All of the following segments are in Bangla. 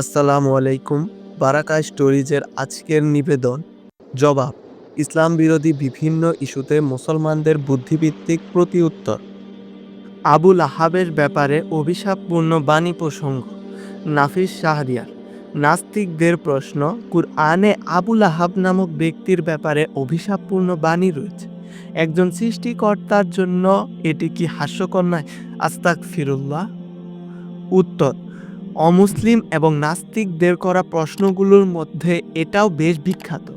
আসসালামু আলাইকুম বারাকা স্টোরিজের আজকের নিবেদন। জবাব, ইসলাম বিরোধী বিভিন্ন ইস্যুতে মুসলমানদের বুদ্ধিভিত্তিক প্রতিউত্তর। আবুল আহাবের ব্যাপারে অভিশাপপূর্ণ বাণী প্রসঙ্গ। নাফিস শাহরিয়ার, নাস্তিকদের প্রশ্ন, কুরআনে আবুল আহাব নামক ব্যক্তির ব্যাপারে অভিশাপপূর্ণ বাণী রয়েছে। একজন সৃষ্টিকর্তার জন্য এটি কি হাস্যকর নয়? আস্তাক ফিরুল্লাহ উত্তর অমুসলিম এবং নাস্তিকদের করা প্রশ্নগুলোর মধ্যে এটাও বেশ বিখ্যাত।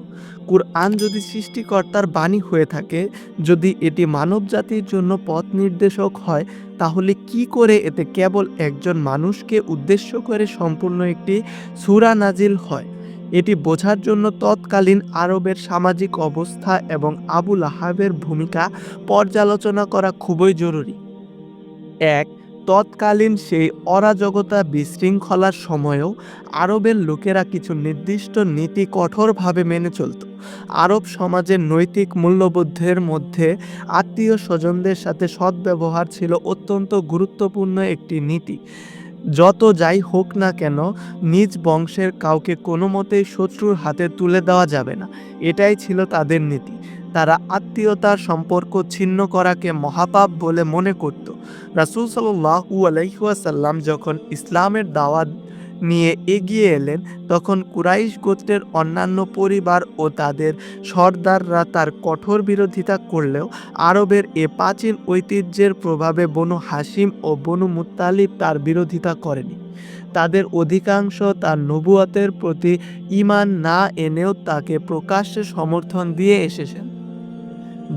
কুরআন যদি সৃষ্টিকর্তার বাণী হয়ে থাকে, যদি এটি মানবজাতির জন্য পথ নির্দেশক হয়, তাহলে কি করে এতে কেবল একজন মানুষকে উদ্দেশ্য করে সম্পূর্ণ একটি সুরা নাজিল হয়? এটি বোঝার জন্য তৎকালীন আরবের সামাজিক অবস্থা এবং আবুল আহাবের ভূমিকা পর্যালোচনা করা খুবই জরুরি। এক তৎকালীন সেই অরাজকতা বিশৃঙ্খলার সময়েও আরবের লোকেরা কিছু নির্দিষ্ট নীতি কঠোরভাবে মেনে চলত। আরব সমাজের নৈতিক মূল্যবোধের মধ্যে আত্মীয় স্বজনদের সাথে সদ্ব্যবহার ছিল অত্যন্ত গুরুত্বপূর্ণ একটি নীতি। যত যাই হোক না কেন, নিজ বংশের কাউকে কোনো মতেই শত্রুর হাতে তুলে দেওয়া যাবে না। এটাই ছিল তাদের নীতি। তারা আত্মীয়তার সম্পর্ক ছিন্ন করাকে মহাপাপ বলে মনে করত। রাসুল সাল্লাহু আলহিহাসাল্লাম যখন ইসলামের দাওয়াত নিয়ে এগিয়ে এলেন, তখন কুরাইশ গোত্রের অন্যান্য পরিবার ও তাদের সর্দাররা তার কঠোর বিরোধিতা করলেও আরবের এ প্রাচীন ঐতিহ্যের প্রভাবে বনু হাসিম ও বনু মুত্তালিব তার বিরোধিতা করেনি। তাদের অধিকাংশ তার নবুয়তের প্রতি ঈমান না এনেও তাকে প্রকাশ্যে সমর্থন দিয়ে এসেছেন।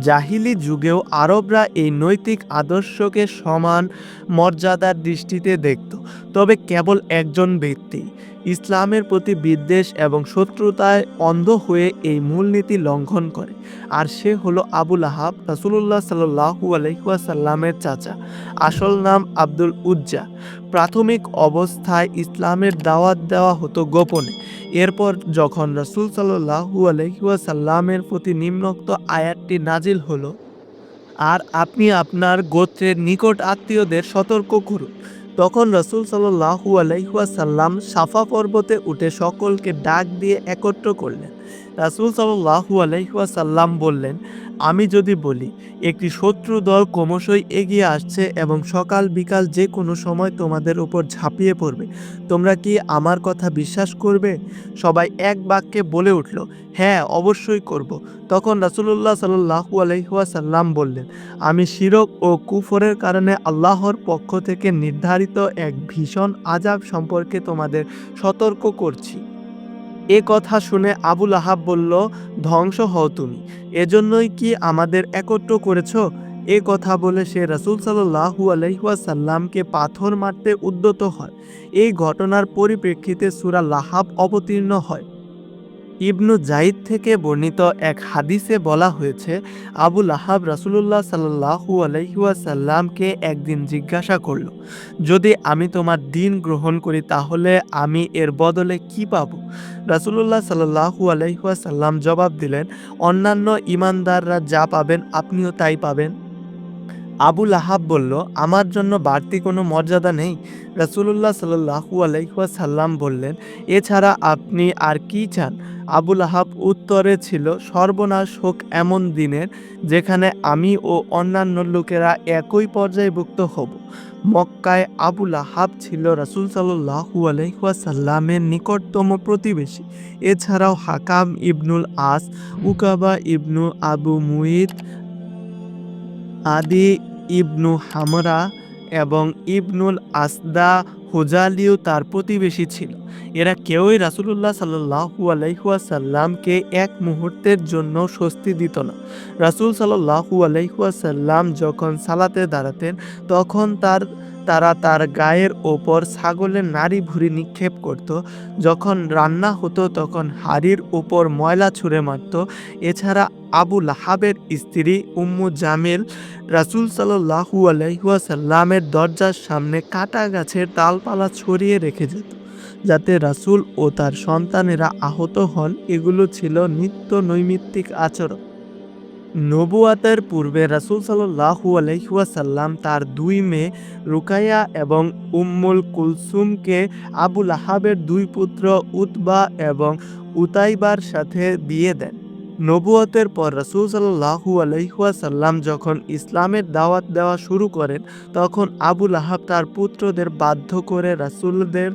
জাহিলি যুগেও আরবরা এই নৈতিক আদর্শকে সমান মর্যাদার দৃষ্টিতে দেখত তবে কেবল একজন ব্যক্তি। ইসলামের প্রতি বিদ্বেষ এবং শত্রুতায় অন্ধ হয়ে এই মূলনীতি লঙ্ঘন করে। আর সে হলো আবুল আহাব রাসুলুল্লাহ সাল্লু আলহিহাসাল্লামের চাচা। আসল নাম আব্দুল উজ্জা। প্রাথমিক অবস্থায় ইসলামের দাওয়াত দেওয়া হতো গোপনে। এরপর যখন রাসুল সাল্লাহু আলহিহাসাল্লামের প্রতি নিম্নোক্ত আয়াতটি নাজিল হলো, আর আপনি আপনার গোত্রের নিকট আত্মীয়দের সতর্ক করুন। তখন রসুল সাল্লাহু আলাইহুয়াসাল্লাম সাফা পর্বতে উঠে সকলকে ডাক দিয়ে একত্র করলেন। রাসুল সাল্লাহু আলহিহাসাল্লাম বললেন আমি যদি বলি, একটি শত্রু দল ক্রমশই এগিয়ে আসছে এবং সকাল বিকাল যে কোনো সময় তোমাদের উপর ঝাঁপিয়ে পড়বে। তোমরা কি আমার কথা বিশ্বাস করবে? সবাই এক বাক্যে বলে উঠল হ্যাঁ অবশ্যই করব। তখন রাসুলুল্লাহ সাল্লাহু আলহিহাসাল্লাম বললেন, আমি শিরক ও কুফরের কারণে আল্লাহর পক্ষ থেকে নির্ধারিত এক ভীষণ আজাব সম্পর্কে তোমাদের সতর্ক করছি। এ কথা শুনে আবুল আহাব বলল, ধ্বংস হও তুমি। এজন্যই কি আমাদের একত্র করেছ? এ কথা বলে সে রাসুল সাল্লাহু আলহিহাসাল্লামকে পাথর মারতে উদ্যত হয়। এই ঘটনার পরিপ্রেক্ষিতে সুরা লাহাব অবতীর্ণ হয়। ইবনু জাইদ থেকে বর্ণিত এক হাদিসে বলা হয়েছে আবুল আহাব রাসুলুল্লাহ সাল্লাহু আলহিউসাল্লামকে একদিন জিজ্ঞাসা করল, যদি আমি তোমার দিন গ্রহণ করি তাহলে আমি এর বদলে কি পাব? রাসুলুল্লাহ সাল্লাহু আলহাসাল্লাম জবাব দিলেন অন্যান্য ইমানদাররা যা পাবেন আপনিও তাই পাবেন। আবুল আহাব বলল, আমার জন্য বাড়তি কোনো মর্যাদা নেই? রাসুলুল্লাহ সাল্লাহু আলহিহাসাল্লাম বললেন, এছাড়া আপনি আর কি চান? আবুল আহাব উত্তরে ছিল, সর্বনাশ হোক এমন দিনের যেখানে আমি ও অন্যান্য লোকেরা একই পর্যায়ভুক্ত হব। মক্কায় আবুল আহাব ছিল রাসুল সাল্লাহু আলহিহাসাল্লামের নিকটতম প্রতিবেশী। এছাড়াও হাকাম ইবনুল আস, উকাবা ইবনু আবু মুইদ আদি ইবনু হামরা এবং ইবনুল আসদা হুজালিও তার প্রতিবেশী ছিল। এরা কেউই রাসুলুল্লাহ সাল্লু আলাইহুয়াসাল্লামকে এক মুহূর্তের জন্য স্বস্তি দিত না। রাসুল সাল্লু আলাইহুয়াসাল্লাম যখন সালাতে দাঁড়াতেন, তখন তার তারা তার গায়ের ওপর ছাগলের নাড়ি ভুড়ি নিক্ষেপ করত। যখন রান্না হতো, তখন হাড়ির ওপর ময়লা ছুঁড়ে মারত। এছাড়া আবু লাহাবের স্ত্রী উম্মু জামিল রাসুল সাল্লাহু আলহিহাসাল্লামের দরজার সামনে কাটা গাছের তালপালা ছড়িয়ে রেখে যেত, যাতে রাসুল ও তার সন্তানেরা আহত হন। এগুলো ছিল নিত্য নৈমিত্তিক আচরণ। নবুয়াতের পূর্বে রাসূল সাল্লাল্লাহু আলাইহি ওয়াসাল্লাম তার দুই মেয়ে রুকাইয়া এবং উম্মুল কুলসুমকে আবু লাহাবের দুই পুত্র উতবা এবং উতাইবার সাথে বিয়ে দেন। নবুয়তের পর রাসূল সাল্লাল্লাহু আলাইহি ওয়াসাল্লাম যখন ইসলামের দাওয়াত দেওয়া শুরু করেন, তখন আবু লাহাব তার পুত্রদের বাধ্য করে রাসূলদের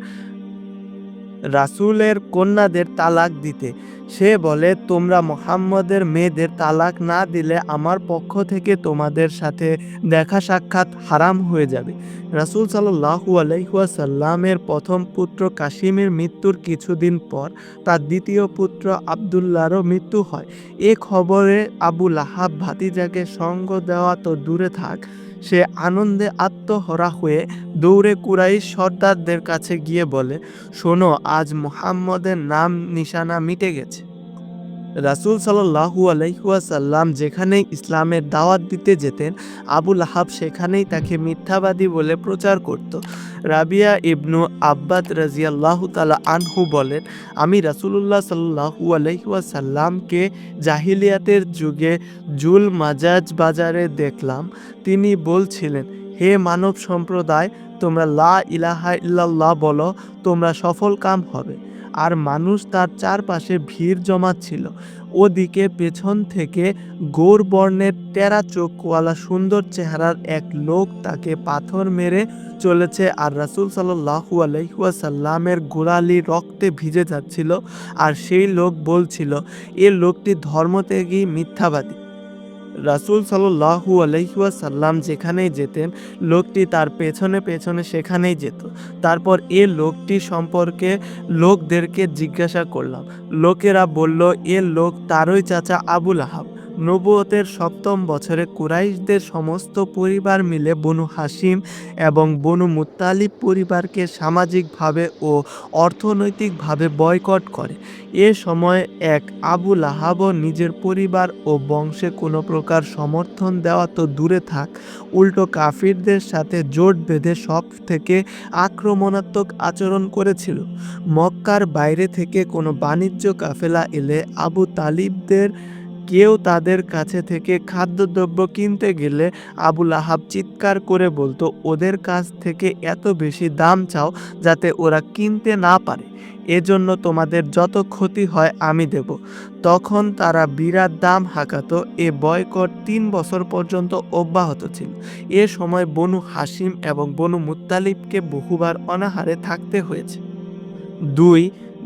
রাসূলের কন্যাদের তালাক দিতে। সে বলে, তোমরা মোহাম্মদের মেয়েদের তালাক না দিলে আমার পক্ষ থেকে তোমাদের সাথে দেখা সাক্ষাৎ হারাম হয়ে যাবে। রাসূল সাল্লাল্লাহু আলাইহি ওয়াসাল্লামের প্রথম পুত্র কাশিমের মৃত্যুর কিছুদিন পর তার দ্বিতীয় পুত্র আবদুল্লাহরও মৃত্যু হয়। এ খবরে আবু লাহাব ভাতিজাকে সঙ্গ দেওয়া তো দূরে থাক। সে আনন্দে আত্মহরা হয়ে দৌড়ে কুরাই সর্দারদের কাছে গিয়ে বলে, শোনো, আজ মোহাম্মদের নাম নিশানা মিটে গেছে। রাসূল সাল্লাল্লাহু আলাইহি ওয়াসাল্লাম যেখানেই ইসলামের দাওয়াত দিতে যেতেন আবুল আহাব সেখানেই তাকে মিথ্যাবাদী বলে প্রচার করত। রাবিয়া ইবনু আব্বাদ রাজিয়াল্লাহু তালা আনহু বলেন, আমি রাসূলুল্লাহ সাল্লাল্লাহু আলাইহি ওয়াসাল্লামকে জাহিলিয়াতের যুগে জুল মাজাজ বাজারে দেখলাম। তিনি বলছিলেন, হে মানব সম্প্রদায়, তোমরা লা ইলাহা ইল্লাল্লাহ বলো, তোমরা সফল কাম হবে। আর মানুষ তার চারপাশে ভিড় জমাচ্ছিল। ওদিকে পেছন থেকে গোর বর্ণের টেরা চোখওয়ালা সুন্দর চেহারার এক লোক তাকে পাথর মেরে চলেছে আর রাসূল সাল্লাহু আলহিহাসাল্লামের গোড়ালি রক্তে ভিজে যাচ্ছিল। আর সেই লোক বলছিল, এ লোকটি ধর্মত্যাগী মিথ্যাবাদী। রাসূল সাল্লাহু আলহিহাসাল্লাম যেখানেই যেতেন, লোকটি তার পেছনে পেছনে সেখানেই যেত। তারপর এ লোকটি সম্পর্কে লোকদেরকে জিজ্ঞাসা করলাম। লোকেরা বলল, এ লোক তারই চাচা আবুল আহাব। নবুয়তের সপ্তম বছরে কুরাইশদের সমস্ত পরিবার মিলে বনু হাসিম এবং বনু মুত্তালিব পরিবারকে সামাজিকভাবে ও অর্থনৈতিকভাবে বয়কট করে। এ সময় এক আবু লাহাবও নিজের পরিবার ও বংশে কোনো প্রকার সমর্থন দেওয়া তো দূরে থাক, উল্টো কাফিরদের সাথে জোট বেঁধে সব থেকে আক্রমণাত্মক আচরণ করেছিল। মক্কার বাইরে থেকে কোনো বাণিজ্য কাফেলা এলে আবু তালিবদের কেউ তাদের কাছে থেকে খাদ্যদ্রব্য কিনতে গেলে আবুল আহাব চিৎকার করে বলতো, ওদের কাছ থেকে এত বেশি দাম চাও যাতে ওরা কিনতে না পারে। এজন্য তোমাদের যত ক্ষতি হয় আমি দেব। তখন তারা বিরাট দাম হাঁকাতো। এ বয়কট তিন বছর পর্যন্ত অব্যাহত ছিল। এ সময় বনু হাসিম এবং বনু মুত্তালিবকে বহুবার অনাহারে থাকতে হয়েছে। দুই,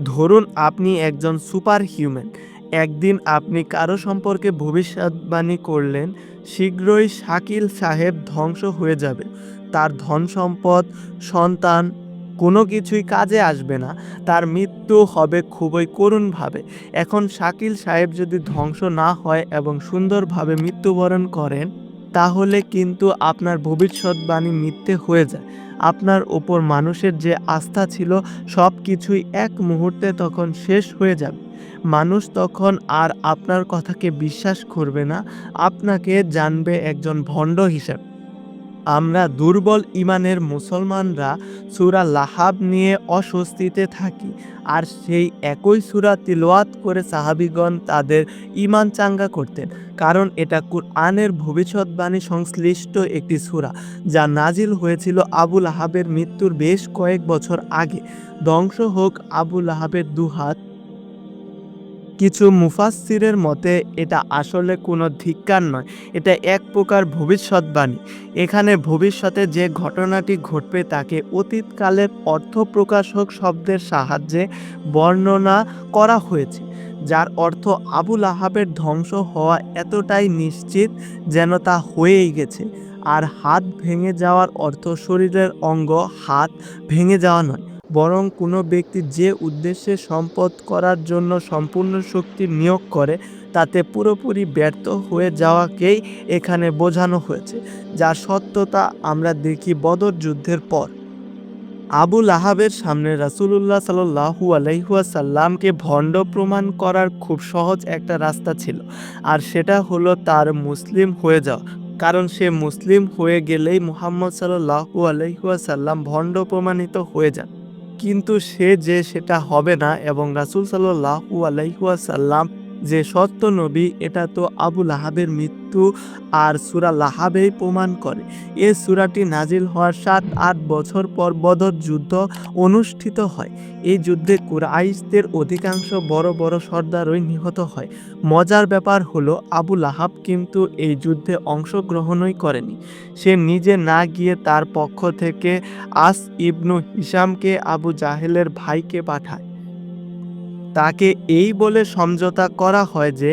ধরুন আপনি একজন সুপার হিউম্যান একদিন আপনি কারও সম্পর্কে ভবিষ্যৎবাণী করলেন, শীঘ্রই শাকিল সাহেব ধ্বংস হয়ে যাবে। তার ধন সম্পদ, সন্তান, কোনো কিছুই কাজে আসবে না। তার মৃত্যু হবে খুবই করুণভাবে। এখন শাকিল সাহেব যদি ধ্বংস না হয় এবং সুন্দরভাবে মৃত্যুবরণ করেন, তাহলে কিন্তু আপনার ভবিষ্যৎবাণী মিথ্যে হয়ে যায়। আপনার ওপর মানুষের যে আস্থা ছিল সব কিছুই এক মুহূর্তে তখন শেষ হয়ে যাবে। মানুষ তখন আর আপনার কথাকে বিশ্বাস করবে না, আপনাকে জানবে একজন ভণ্ড হিসেবে। আমরা দুর্বল ইমানের মুসলমানরা সুরা লাহাব নিয়ে অস্বস্তিতে থাকি, আর সেই একই সুরা তিলওয়াত করে সাহাবিগণ তাদের ইমান চাঙ্গা করতেন, কারণ এটা কুরআনের ভবিষ্যৎবাণী সংশ্লিষ্ট একটি সুরা, যা নাজিল হয়েছিল আবুল আহাবের মৃত্যুর বেশ কয়েক বছর আগে। ধ্বংস হোক আবুল আহাবের দুহাত। কিছু মুফাসসিরের মতে, এটা আসলে কোনো ধিক্কার নয়। এটা এক প্রকার ভবিষ্যৎবাণী। এখানে ভবিষ্যতে যে ঘটনাটি ঘটবে, তাকে অতীতকালের অর্থ প্রকাশক শব্দের সাহায্যে বর্ণনা করা হয়েছে, যার অর্থ আবুল আহাবের ধ্বংস হওয়া এতটাই নিশ্চিত যেন তা হয়েই গেছে। আর হাত ভেঙে যাওয়ার অর্থ শরীরের অঙ্গ হাত ভেঙে যাওয়া নয় বরং কোনো ব্যক্তি যে উদ্দেশ্যে সম্পদ করার জন্য সম্পূর্ণ শক্তি নিয়োগ করে, তাতে পুরোপুরি ব্যর্থ হয়ে যাওয়াকেই এখানে বোঝানো হয়েছে, যার সত্যতা আমরা দেখি বদর যুদ্ধের পর। আবুল আহাবের সামনে রাসূলুল্লাহ সাল্লাহু আলাইহুয়াসাল্লামকে ভণ্ড প্রমাণ করার খুব সহজ একটা রাস্তা ছিল, আর সেটা হলো তার মুসলিম হয়ে যাওয়া। কারণ সে মুসলিম হয়ে গেলেই মুহাম্মদ সাল্লাহু আলাইহুয়াসাল্লাম ভণ্ড প্রমাণিত হয়ে যান। কিন্তু সে যে সেটা হবে না এবং রাসূল সাল্লাহু আলাইহুয়াসাল্লাম যে সত্য নবী, এটা তো আবুল আহাবের মৃত্যু। আর সুরা লাহাবেই প্রমাণ করে। এ সুরাটি নাজিল হওয়ার সাত, আট বছর পর বদর যুদ্ধ অনুষ্ঠিত হয়। এই যুদ্ধে কুরাইশদের অধিকাংশ বড় বড় সর্দারই নিহত হয়। মজার ব্যাপার হলো, আবু লাহাব কিন্তু এই যুদ্ধে অংশগ্রহণই করেনি। সে নিজে না গিয়ে তার পক্ষ থেকে আস ইবনু হিসামকে আবু জাহেলের ভাইকে পাঠায়। তাকে এই বলে সমঝোতা করা হয় যে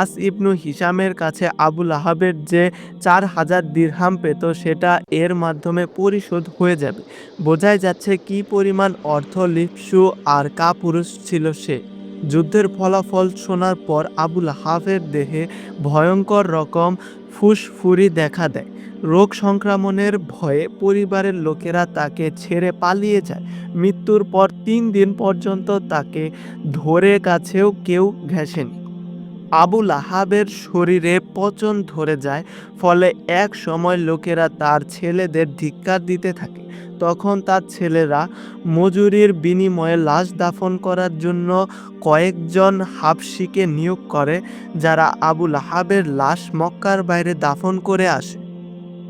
আস ইবনু হিসামের কাছে আবুল আহাবের যে চার হাজার দিরহাম পেত, সেটা এর মাধ্যমে পরিশোধ হয়ে যাবে। বোঝাই যাচ্ছে কি পরিমাণ অর্থ লিপসু আর কাপুরুষ ছিল সে। যুদ্ধের ফলাফল শোনার পর আবুল হাফের দেহে ভয়ঙ্কর রকম ফুসফুরি দেখা দেয়। রোগ সংক্রমণের ভয়ে পরিবারের লোকেরা তাকে ছেড়ে পালিয়ে যায়। মৃত্যুর পর তিন দিন পর্যন্ত তাকে ধরে কাছেও কেউ ঘেঁষেনি। আবুল আহাবের শরীরে পচন ধরে যায়, ফলে এক সময় লোকেরা তার ছেলেদের ধিক্কার দিতে থাকে। তখন তার ছেলেরা মজুরির বিনিময়ে লাশ দাফন করার জন্য কয়েকজন হাফসিকে নিয়োগ করে, যারা আবুল আহাবের লাশ মক্কার বাইরে দাফন করে আসে।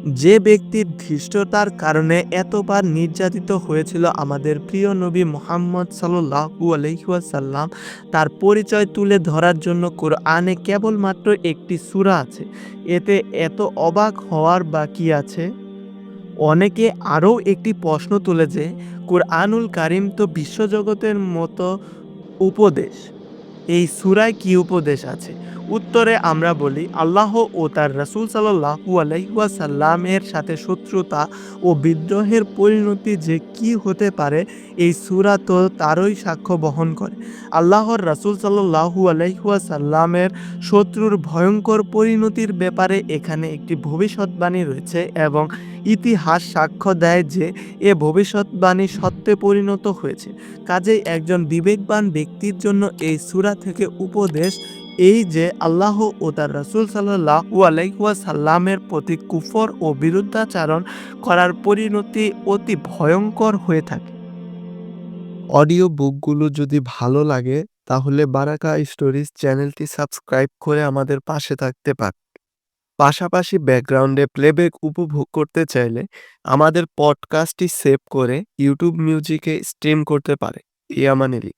যে ব্যক্তির ধৃষ্টতার কারণে এতবার নির্যাতিত হয়েছিল আমাদের প্রিয় নবী মোহাম্মদ সাল্লু আলহিহাসাল্লাম তার পরিচয় তুলে ধরার জন্য কোরআনে কেবলমাত্র একটি সূরা আছে। এতে এত অবাক হওয়ার বাকি আছে। অনেকে আরও একটি প্রশ্ন তুলে যে, কোরআনুল কারিম তো বিশ্বজগতের মতো উপদেশ। এই সুরায় কি উপদেশ আছে? উত্তরে আমরা বলি, আল্লাহ ও তার রাসূল সাল্লাল্লাহু আলাইহি ওয়াসাল্লামের সাথে শত্রুতা ও বিদ্রোহের পরিণতি যে কি হতে পারে, এই সূরা তো তারই সাক্ষ্য বহন করে। আল্লাহর রাসূল সাল্লাল্লাহু আলাইহি ওয়াসাল্লামের শত্রুর ভয়ঙ্কর পরিণতির ব্যাপারে এখানে একটি ভবিষ্যৎবাণী রয়েছে এবং ইতিহাস সাক্ষ্য দেয় যে এ ভবিষ্যৎবাণী সত্যে পরিণত হয়েছে। কাজেই একজন বিবেকবান ব্যক্তির জন্য এই সূরা থেকে উপদেশ এই যে আল্লাহ ও তার রাসূল সাল্লাহ ওয়াসাল্লামের প্রতি কুফর ও বিরুদ্ধাচারণ করার পরিণতি অতি ভয়ঙ্কর হয়ে থাকে। অডিও বুকগুলো যদি ভালো লাগে, তাহলে বারাকা স্টোরিজ চ্যানেলটি সাবস্ক্রাইব করে আমাদের পাশে থাকতে পারে। পাশাপাশি ব্যাকগ্রাউন্ডে প্লেব্যাক উপভোগ করতে চাইলে আমাদের পডকাস্টটি সেভ করে ইউটিউব মিউজিকে স্ট্রিম করতে পারে। ইয়ামানেলি।